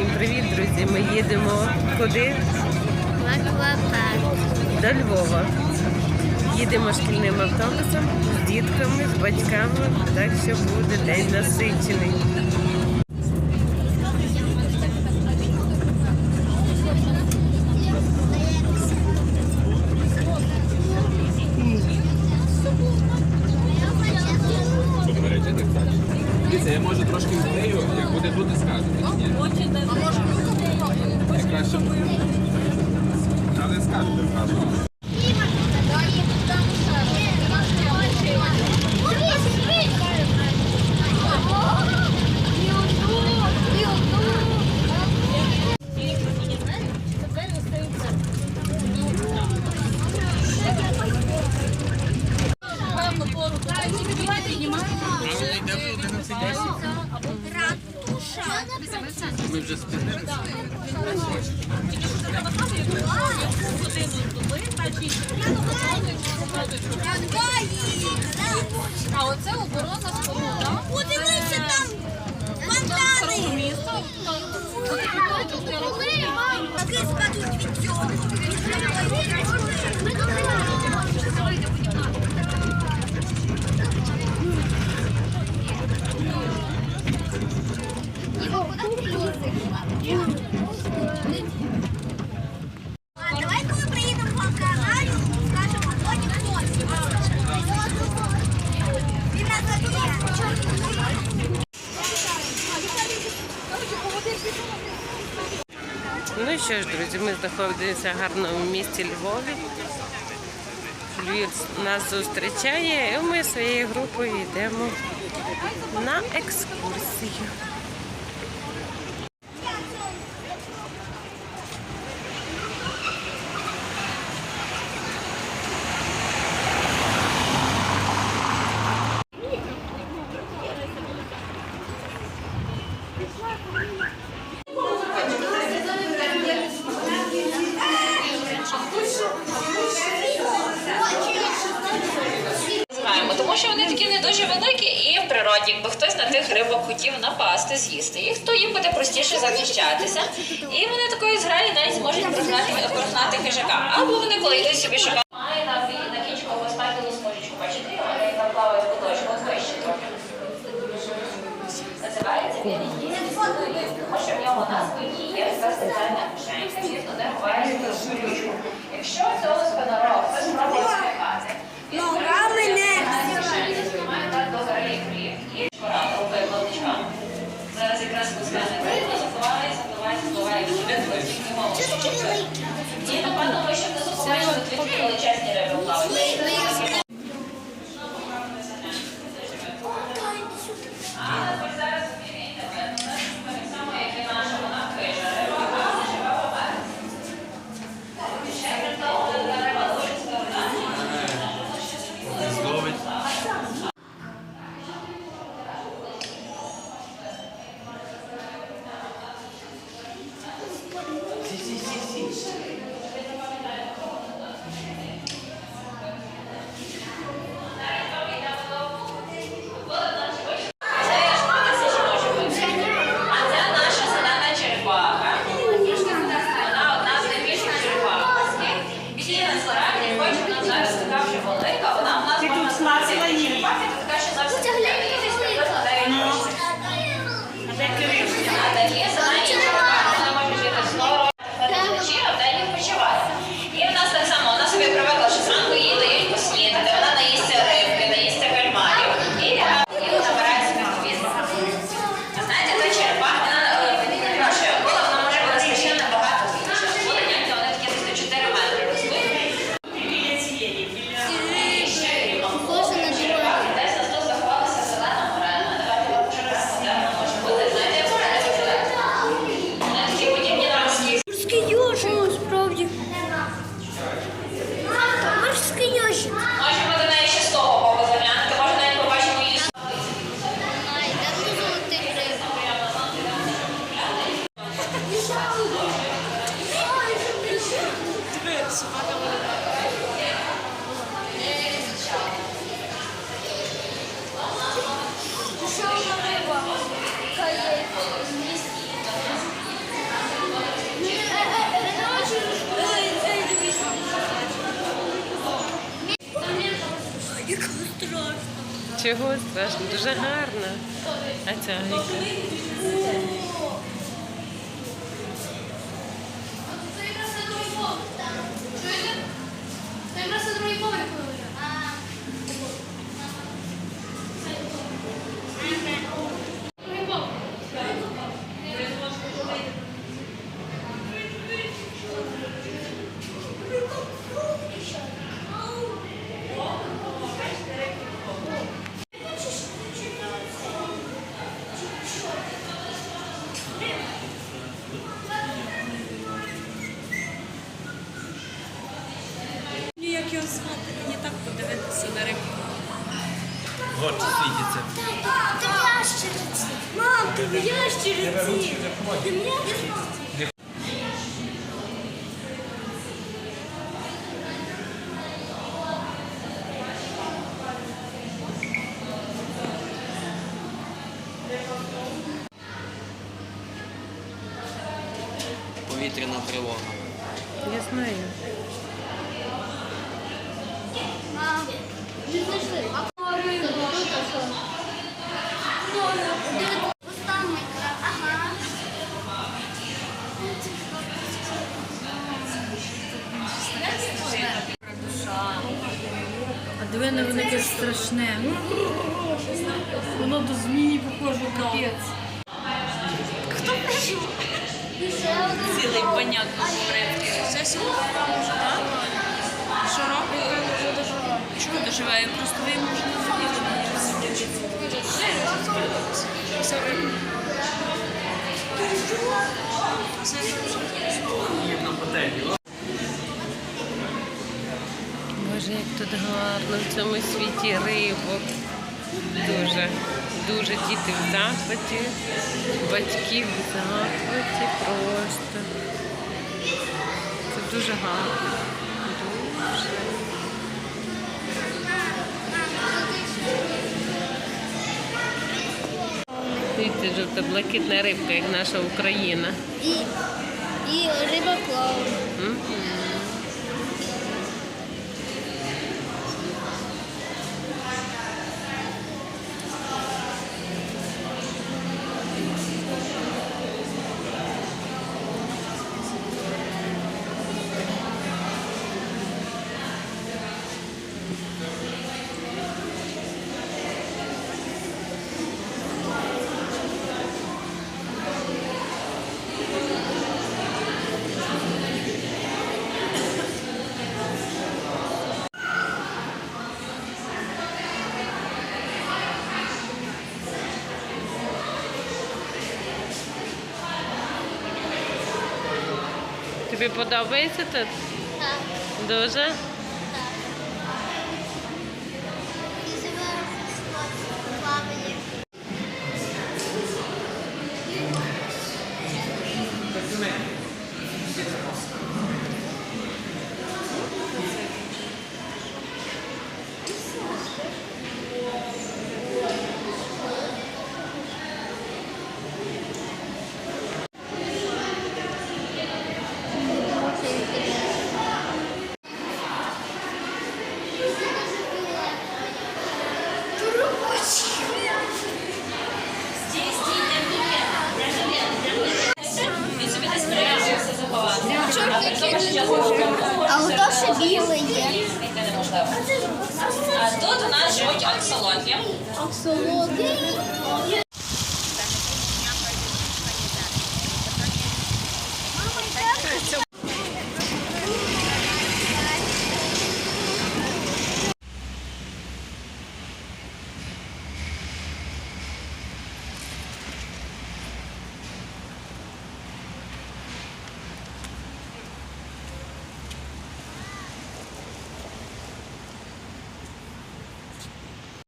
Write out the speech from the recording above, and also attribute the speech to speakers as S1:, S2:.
S1: Всім привіт, друзі! Ми їдемо куди? До Львова. Їдемо шкільним автобусом з дітками, з батьками, так що буде день насичений.
S2: Давайте, не могу. Ми вже спізнили.
S3: А оце оборона
S4: А давай, коли приїдемо по каналю, скажемо, нас заб'є.
S1: Ну що ж, друзі, ми знаходимося в гарному місті Львові. Львів нас зустрічає, і ми своєю групою йдемо на екскурсію.
S5: Знаємо, тому що вони такі не дуже великі і в природі, якби хтось на тих рибок хотів напасти, з'їсти їх, то їм буде простіше захищатися. І вони такої зграї навіть зможуть прогнати, прогнати хижака. Або вони, коли йдуть собі шукати. Має на, на кінчику розпаділу смужечку, бачите, вона яка плаває в куточку, вище трохи. Називається він тому що в нього на спині є спеціальна кишенька, і туди ховається шпилючку. Якщо цього спинорог хтось спробує спихати, запливає, запливає, відповідно, тільки мову. еще напевно ви ще внизу побачили дві величезні риби
S1: Чого страшно? Дуже гарно. А ця гайка.
S2: Горчі світяться.
S4: Там ящериці. Мам, там ящериці. Там ящериці.
S6: Повітряна тривога.
S1: Я знаю.
S7: Воно яке страшне. Воно до змії похоже, капець.
S4: Хто прийшов?
S7: Цілий баняк рибки. Це сьогодні може, так? Що робить? Чого доживає? Просто ви вже не
S1: Боже, як тут гарно в цьому світі рибок. Дуже, дуже діти в захваті, батьки в захваті просто. Це дуже гарно. Дуже. Дивіться, жовто-блакитна рибка, як наша Україна.
S4: І, і риба клоун.
S1: Тобі подобається тут?
S4: Так.
S1: Дуже?
S4: А ото ще білий є.
S5: А тут у нас живуть аксолоти.
S4: Солодкий.